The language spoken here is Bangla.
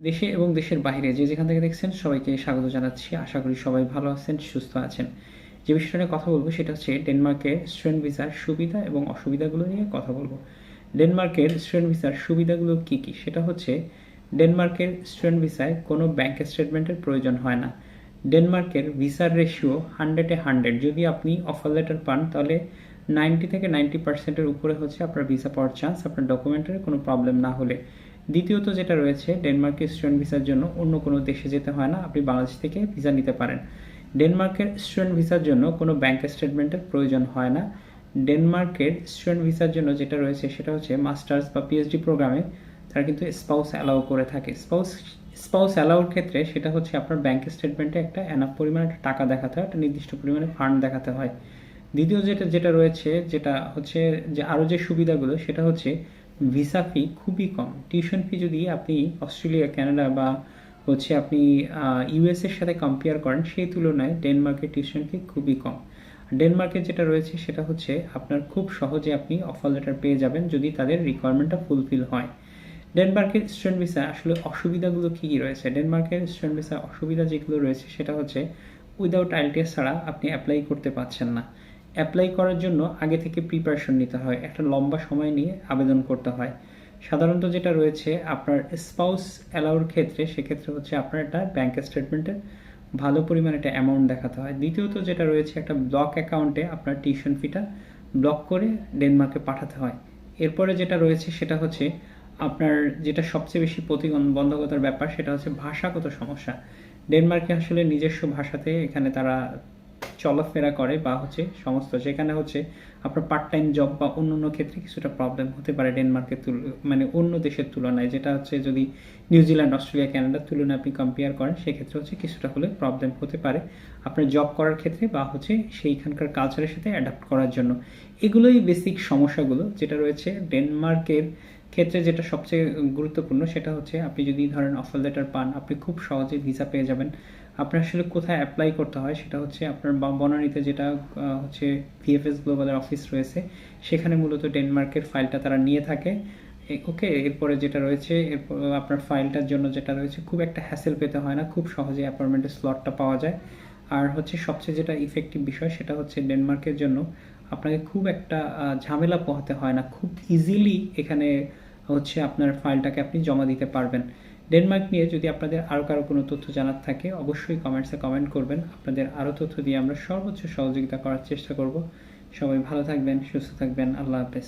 দেশে এবং দেশের বাইরে যে যেখান থেকে দেখছেন সবাইকে স্বাগত জানাচ্ছি। আশা করি সবাই ভালো আছেন, সুস্থ আছেন। যে বিষয়টা নিয়ে কথা বলব সেটা হচ্ছে ডেনমার্কের স্টুডেন্ট ভিসার সুবিধা এবং অসুবিধাগুলো নিয়ে কথা বলব। ডেনমার্কের স্টুডেন্ট ভিসার সুবিধাগুলো কি কি? সেটা হচ্ছে ডেনমার্কের স্টুডেন্ট ভিসায় কোনো ব্যাংক স্টেটমেন্টের প্রয়োজন হয় না। ডেনমার্কের ভিসার রেশিও হান্ড্রেডে হান্ড্রেড। যদি আপনি অফার লেটার পান, তাহলে নাইনটি থেকে নাইনটি পার্সেন্টের উপরে হচ্ছে আপনার ভিসা পাওয়ার চান্স, আপনার ডকুমেন্টের কোনো প্রবলেম না হলে। দ্বিতীয়ত যেটা রয়েছে ডেনমার্কের স্টুডেন্ট ভিসার জন্য অন্য কোনো দেশে যেতে হয় না, আপনি বাংলাদেশ থেকে ভিসা নিতে পারেন। ডেনমার্কের স্টুডেন্ট ভিসার জন্য কোনো ব্যাংক স্টেটমেন্টের প্রয়োজন হয় না। ডেনমার্কের স্টুডেন্ট ভিসার জন্য যেটা রয়েছে সেটা হচ্ছে মাস্টার্স বা পিএইচডি প্রোগ্রামে তারা কিন্তু স্পাউস অ্যালাউ করে থাকে। স্পাউস স্পাউস অ্যালাউর ক্ষেত্রে সেটা হচ্ছে আপনার ব্যাংক স্টেটমেন্টে একটা এনাফ পরিমাণে একটা টাকা দেখাতে হয়, একটা নির্দিষ্ট পরিমাণে ফান্ড দেখাতে হয়। দ্বিতীয় যেটা যেটা রয়েছে, যেটা হচ্ছে যে আরও যে সুবিধাগুলো সেটা হচ্ছে ভিসা ফি খুবই কম। টিউশন ফি যদি আপনি অস্ট্রেলিয়া কানাডা বা হচ্ছে আপনি ইউএস এর সাথে কম্পেয়ার করেন, সেই তুলনায় ডেনমার্কের টিউশন ফি খুবই কম। ডেনমার্কে যেটা রয়েছে সেটা হচ্ছে আপনার খুব সহজে আপনি অফার লেটার পেয়ে যাবেন যদি তাদের রিকোয়ারমেন্টটা ফুলফিল হয়। ডেনমার্কের স্টুডেন্ট ভিসা আসলে অসুবিধাগুলো কী কী রয়েছে? ডেনমার্কের স্টুডেন্ট ভিসা অসুবিধা যেগুলো রয়েছে সেটা হচ্ছে উইদাউট আইএলটিএস ছাড়া আপনি অ্যাপ্লাই করতে পারছেন না। অ্যাপ্লাই করার জন্য আগে থেকে প্রিপারেশন নিতে হয়। একটা লম্বা সময় নিয়ে আবেদন করতে হয়। সাধারণত যেটা রয়েছে, আপনার স্পাউস অ্যালাউর ক্ষেত্রে, সেক্ষেত্রে হচ্ছে আপনার একটা ব্যাংক স্টেটমেন্টের ভালো পরিমাণে একটা অ্যামাউন্ট দেখাতে হয়। দ্বিতীয়ত যেটা রয়েছে, একটা ব্লক অ্যাকাউন্টে আপনার টিউশন ফিটা ব্লক করে ডেনমার্কে পাঠাতে হয়। এরপরে যেটা রয়েছে, সেটা হচ্ছে আপনার যেটা সবচেয়ে বেশি প্রতিবন্ধকতার ব্যাপার, সেটা হচ্ছে ভাষাগত সমস্যা। ডেনমার্কে আসলে নিজস্ব ভাষাতে এখানে তারা চলাফেরা করে বা হচ্ছে সমস্ত, যেখানে হচ্ছে আপনার পার্ট টাইম জব বা অন্য অন্য ক্ষেত্রে কিছুটা প্রবলেম হতে পারে ডেনমার্কের তুল মানে অন্য দেশের তুলনায়, যেটা হচ্ছে যদি নিউজিল্যান্ড অস্ট্রেলিয়া কানাডার তুলনায় আপনি কম্পেয়ার করেন, সেক্ষেত্রে হচ্ছে কিছুটা হলে প্রবলেম হতে পারে আপনার জব করার ক্ষেত্রে বা হচ্ছে সেইখানকার কালচারের সাথে অ্যাডাপ্ট করার জন্য। এগুলোই বেসিক সমস্যাগুলো যেটা রয়েছে ডেনমার্কের ক্ষেত্রে যেটা সবচেয়ে গুরুত্বপূর্ণ সেটা হচ্ছে আপনি যদি ধরেন অফার লেটার পান, আপনি খুব সহজে ভিসা পেয়ে যাবেন। আপনার আসলে কোথায় অ্যাপ্লাই করতে হয় সেটা হচ্ছে আপনার বনানীতে যেটা হচ্ছে ভিএফএস গ্লোবালের অফিস রয়েছে, সেখানে মূলত ডেনমার্কের ফাইলটা তারা নিয়ে থাকে। ওকে এরপরে যেটা রয়েছে, এরপর আপনার ফাইলটার জন্য যেটা রয়েছে, খুব একটা হ্যাসেল পেতে হয় না, খুব সহজে অ্যাপয়েন্টমেন্টের স্লটটা পাওয়া যায়। আর হচ্ছে সবচেয়ে যেটা ইফেক্টিভ বিষয়, সেটা হচ্ছে ডেনমার্কের জন্য আপনাকে খুব একটা ঝামেলা পোহাতে হয় না, খুব ইজিলি এখানে হচ্ছে আপনার ফাইলটাকে আপনি জমা দিতে পারবেন। ডেনমার্ক নিয়ে যদি আপনাদের আরও কারও কোনো তথ্য জানার থাকে, অবশ্যই কমেন্টসে কমেন্ট করবেন। আপনাদের আরও তথ্য দিয়ে আমরা সর্বোচ্চ সহযোগিতা করার চেষ্টা করব। সবাই ভালো থাকবেন, সুস্থ থাকবেন। আল্লাহ হাফেজ।